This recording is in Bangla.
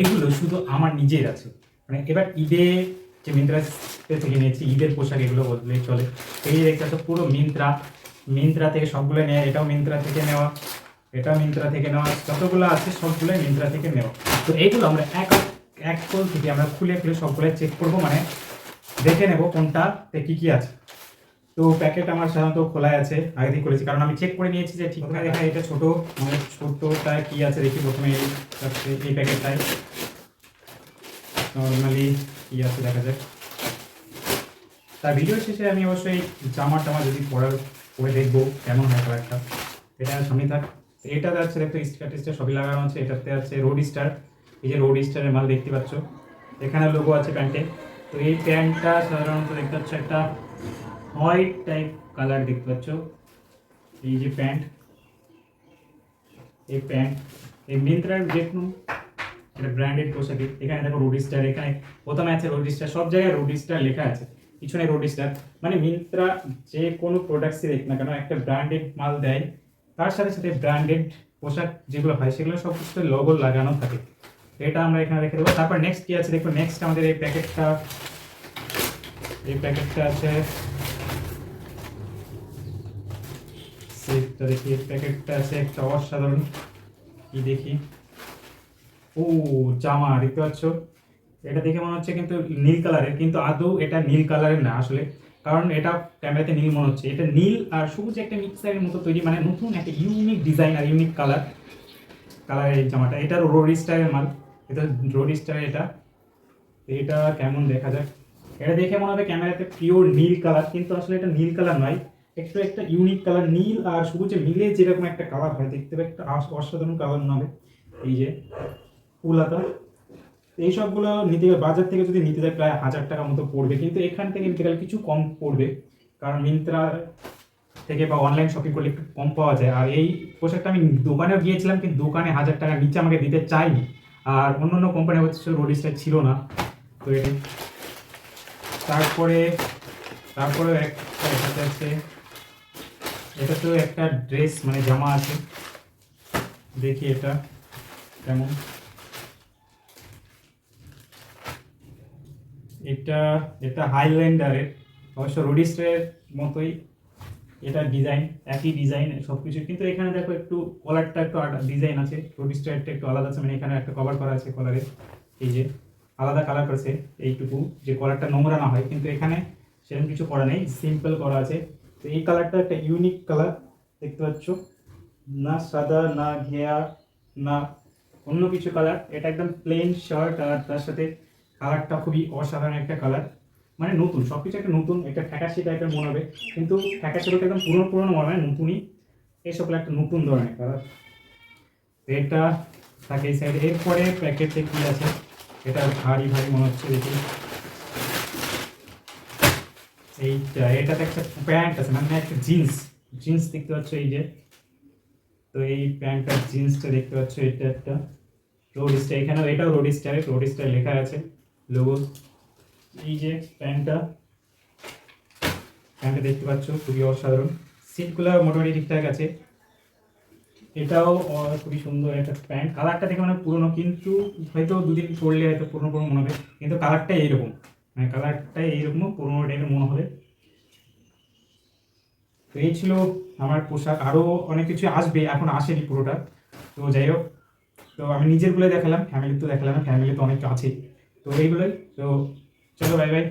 এগুলো শুধু আমার নিজের আছে। মানে এবার ঈদে যে মিন্ত্রা থেকে নিয়েছি, ঈদের পোশাক এগুলো বদলে চলে। এই দেখতে পাচ্ছ পুরো মিন্ত্রা মিন্ত্রা থেকে সবগুলো নেওয়া, এটাও মিন্ত্রা থেকে নেওয়া, এটাও মিন্ত্রা থেকে নেওয়া, যতগুলো আছে সবগুলো মিন্ত্রা থেকে নেওয়া। তো এইগুলো আমরা এক এক কোল থেকে আমরা খুলে খুলে সবগুলো চেক করব মানে দেখে নেব কোনটাতে কী কী আছে। তো প্যাকেট আমার সাধারণত খোলা আছে আগে দিন খুলেছি কারণ আমি চেক করে নিয়েছি যে ঠিক আছে দেখা এটা ছোট মানে ছোটটায় কি আছে দেখি প্রথমে এই প্যাকেটটায়। নর্মালি কি আছে দেখা যাক। তার ভিডিও শেষে আমি অবশ্যই জামা টামা যদি পরার পরে দেখব কেমন হয় কালারটা এটা সামনে থাক। এটা আছে দেখো স্টিকার টিস্টার সবই লাগানো আছে। এটাতে আছে রোড স্টার এই যে রোড স্টারের মাল দেখতে পাচ্ছ। এখানে লোগো আছে প্যান্টে। তো এই প্যান্টটা সাধারণত দেখতে পাচ্ছ একটা হোয়াইট টাইপ কালার দেখতে পাচ্ছ। এই যে প্যান্ট এই প্যান্ট এই মিন্ত্রার যে কোনো এটা ব্র্যান্ডেড পোশাকে। এখানে দেখো রোড স্টার এখানে প্রথমে আছে রোড স্টার সব জায়গায় রোড স্টার লেখা আছে। পিছনে রোড স্টার মানে মিন্ত্রা যে কোনো প্রোডাক্টসই দেখ না কেন, একটা ব্র্যান্ডেড মাল দেয়। তার সাথে সাথে ব্র্যান্ডেড পোশাক যেগুলো হয়, সেগুলো সব কিছু লোগো লাগানো থাকে। এটা আমরা এখানে রেখে দেবো। তারপর নেক্সট কি আছে? দেখো নেক্সট আমাদের এই প্যাকেটটা এই প্যাকেটটা আছে। সেটটা দেখি এই প্যাকেটটা আছে? একটা অসাধারণ। কি দেখি? ও, জামা, দেখতে পাচ্ছ? এটা দেখে মনে হচ্ছে কিন্তু নীল কালারের, কিন্তু আদৌ এটা নীল কালারের না আসলে। কারণ এটা ক্যামেরাতে নীল মনে হচ্ছে। এটা নীল আর সবুজ একটা মিক্সারের মতো তৈরি মানে নতুন একটা ইউনিক ডিজাইন আর ইউনিক কালার কালারের এই জামাটা। এটা রোড স্টারের মাল। এটা রোড স্টারের এটা। এটা কেমন দেখা যায়? এটা দেখে মনে হবে ক্যামেরাতে পিওর নীল কালার কিন্তু আসলে এটা নীল কালার নয়। একটু একটা ইউনিক কালার নীল আর সবুজে মিলে যেরকম একটা কালার হয়, দেখতে হবে একটা অসাধারণ কালার হবে। এই যে ফুলাতা এই সবগুলো নিতে গেলে বাজার থেকে যদি নিতে যায়, প্রায় হাজার টাকা মতো পড়বে। কিন্তু এখান থেকে নিতে গেলে কিছু কম পড়বে। কারণ মিন্ত্রা থেকে বা অনলাইন শপিং করলে একটু কম পাওয়া যায়। আর এই পোশাকটা আমি দোকানেও গিয়েছিলাম, কিন্তু দোকানে হাজার টাকার নিচে আমাকে দিতে চাইনি আর অন্য অন্য কোম্পানি হচ্ছে রোড স্টাইল ছিল না। তো এটাই তারপরে তারপরে একটা আছে এটা তো একটা ড্রেস মানে জামা আছে। দেখি এটা কেমন। এটা এটা হাইল্যান্ডারের অবশ্য রোডিস্টারের মতোই এটা ডিজাইন একই ডিজাইন সব কিছু কিন্তু এখানে দেখো একটু কলারটা একটু ডিজাইন আছে, রোডিস্টারটা একটু আলাদা আছে মানে এখানে একটা কভার করা আছে কলারে এই যে, আলাদা কালার করেছে, এইটুকু। যে কলারটা নোংরা না হয়, কিন্তু এখানে সেরকম কিছু করা নেই সিম্পল করা আছে। তো এই কালারটা একটা ইউনিক কালার দেখতে পাচ্ছ। না সাদা, না ঘেয়া, না অন্য কিছু কালার এটা একদম প্লেন শার্ট আর তার সাথে কালারটা খুবই অসাধারণ একটা কালার মানে নতুন সব কিছু একটা নতুন, একটা ফ্যাকাশি টাইপের মনে হবে। কিন্তু ফ্যাকাশি বলতে একদম পুরনো পুরনো মনে হয়, নতুনই। এইসব একটা নতুন ধরনের কালার এটা থাকে এই সাইডে এরপরে প্যাকেটে কি আছে? এটা ভারী ভারী মনে হচ্ছে দেখি। এইটা এটাতে একটা প্যান্ট আছে মানে একটা জিন্স। জিন্স দেখতে পাচ্ছ এই যে। তো এই প্যান্ট আর জিন্সটা দেখতে পাচ্ছ, এটা একটা রোড স্টার এখানেও এটাও রোড স্টারে রোড স্টার লেখা আছে লোগো এই যে প্যান্টটা প্যান্টটা দেখতে পাচ্ছ, খুবই অসাধারণ। সিটগুলো মোটামুটি ঠিকঠাক আছে। এটাও খুবই সুন্দর একটা প্যান্ট। কালারটা দেখে মানে পুরনো, কিন্তু হয়তো দুদিন পরলে হয়তো পুরনো পুরনো মনে হবে। কিন্তু কালারটা এইরকম। মানে কালারটা এইরকম পুরোনো টাইপের মনে হবে তো এই ছিল আমার পোশাক আরও অনেক কিছু আসবে এখন আসেনি পুরোটা তো যাই হোক তো আমি নিজেরগুলো দেখালাম ফ্যামিলির তো দেখালাম ফ্যামিলি তো অনেক আছে তো এইগুলোই তো চলো বাই বাই